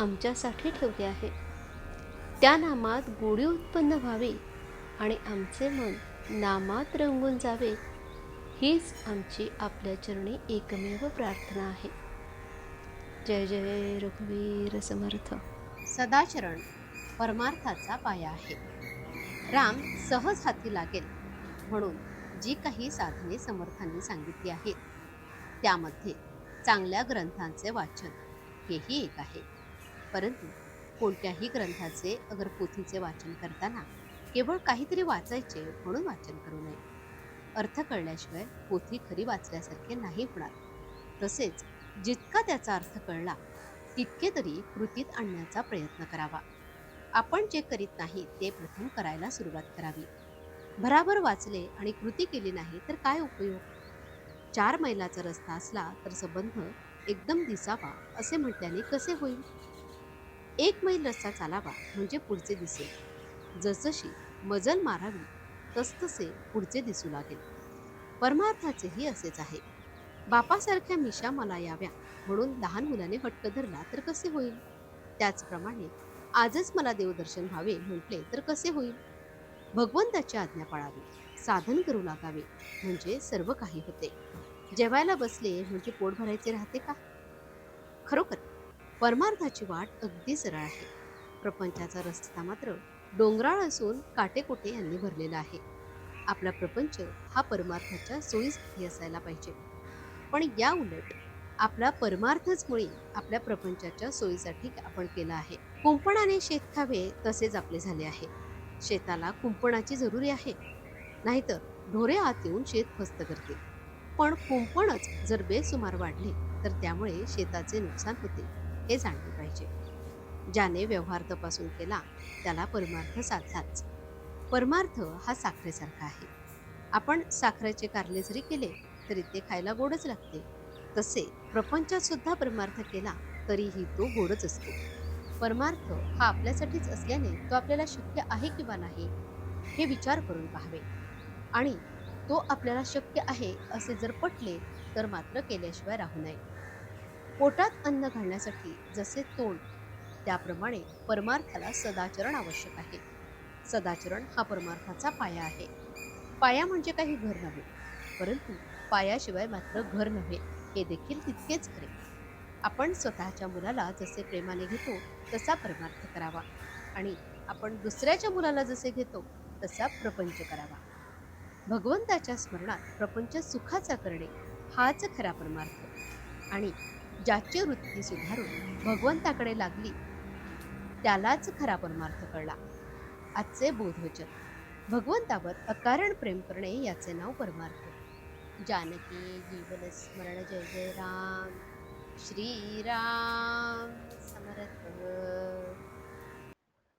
आमच्यासाठी ठेवले आहे. त्या नामात गोडी उत्पन्न व्हावी आणि आमचे मन नामात रंगून जावे हीच आमची आपल्या चरणी एकमेव प्रार्थना आहे. जय जय रघुवीर समर्थ. सदाचरण परमार्थाचा पाया आहे. राम सहज हाती लागेल म्हणून जी काही साधने समर्थांनी सांगितली आहेत त्यामध्ये चांगल्या ग्रंथांचे वाचन हेही एक आहे. परंतु कोणत्याही ग्रंथाचे अगर पोथीचे वाचन करताना केवळ काहीतरी वाचायचे म्हणून वाचन करू नये. अर्थ कळल्याशिवाय पोथी खरी वाचल्यासारखे नाही होणार. तसेच जितका त्याचा अर्थ कळला तितके तरी कृतीत आणण्याचा प्रयत्न करावा. आपण जे करीत नाही ते प्रथम करायला सुरुवात करावी. भराभर वाचले आणि कृती केली नाही तर काय उपयोग? चार मैलाचा रस्ता असला तर संबंध एकदम दिसावा असे म्हटल्याने कसे होईल? एक मैल रस्ता चालावा म्हणजे पुढचे दिसेल. जसशी मजल मारावी तसतसे पुढचे दिसू लागेल. परमार्थाचेही असेच आहे. बापासारख्या मिशा मला याव्या म्हणून लहान मुलाने हट्ट धरला तर कसे होईल? त्याचप्रमाणे आजच मला देवदर्शन व्हावे म्हटले तर कसे होईल? भगवंताची आज्ञा पाळावी साधन करू लागावे म्हणजे सर्व काही होते. जेवायला बसले म्हणजे पोट भरायचे राहते का? खरोखर परमार्थाची वाट अगदी सरळ आहे. प्रपंचाचा रस्ता मात्र डोंगराळ असून काटेकोटे यांनी भरलेला आहे. आपला प्रपंच हा परमार्थाच्या सोयीसाठी असायला पाहिजे. पण या उलट आपला परमार्थच मुळी आपल्या प्रपंचाच्या सोयीसाठी आपण केला आहे. कुंपणाने शेत खावे तसेच आपले झाले आहे. शेताला कुंपणाची जरुरी आहे. नाहीतर ढोरे आत येऊन शेत फस्त करते. पण कुंपणच जर बेसुमार वाढले तर त्यामुळे शेताचे नुकसान होते. हे जाणले पाहिजे. ज्याने व्यवहार तपासून केला त्याला परमार्थ साधलाच. परमार्थ हा साखरेसारखा आहे. आपण साखरेचे कारले जरी केले तरी ते खायला गोडच लागते. तसे प्रपंचात सुद्धा परमार्थ केला तरीही तो गोडच असतो. परमार्थ हा आपल्यासाठीच असल्याने तो आपल्याला शक्य आहे किंवा नाही हे विचार करून पाहावे. आणि तो आपल्याला शक्य आहे असे जर पटले तर मात्र केल्याशिवाय राहू नये. पोटात अन्न घालण्यासाठी जसे तोंड त्याप्रमाणे परमार्थाला सदाचरण आवश्यक आहे. सदाचरण हा परमार्थाचा पाया आहे. पाया म्हणजे काही घर नव्हे परंतु पायाशिवाय मात्र घर नव्हे हे देखील तितकेच खरे. आपण स्वतःच्या मुलाला जसे प्रेमाने घेतो तसा परमार्थ करावा आणि आपण दुसऱ्याच्या मुलाला जसे घेतो तसा प्रपंच करावा. भगवंताच्या स्मरणात प्रपंच सुखाचा करणे हाच खरा परमार्थ. आणि ज्याची वृत्ती सुधारून भगवंताकडे लागली. त्यालाच खरा परमार्थ कळला. आजचे बोधवचन भगवंतावर अकारण प्रेम करणे याचे नाव परमार्थ. जानकी जीवन स्मरण जय जय राम. श्रीराम समर्थ.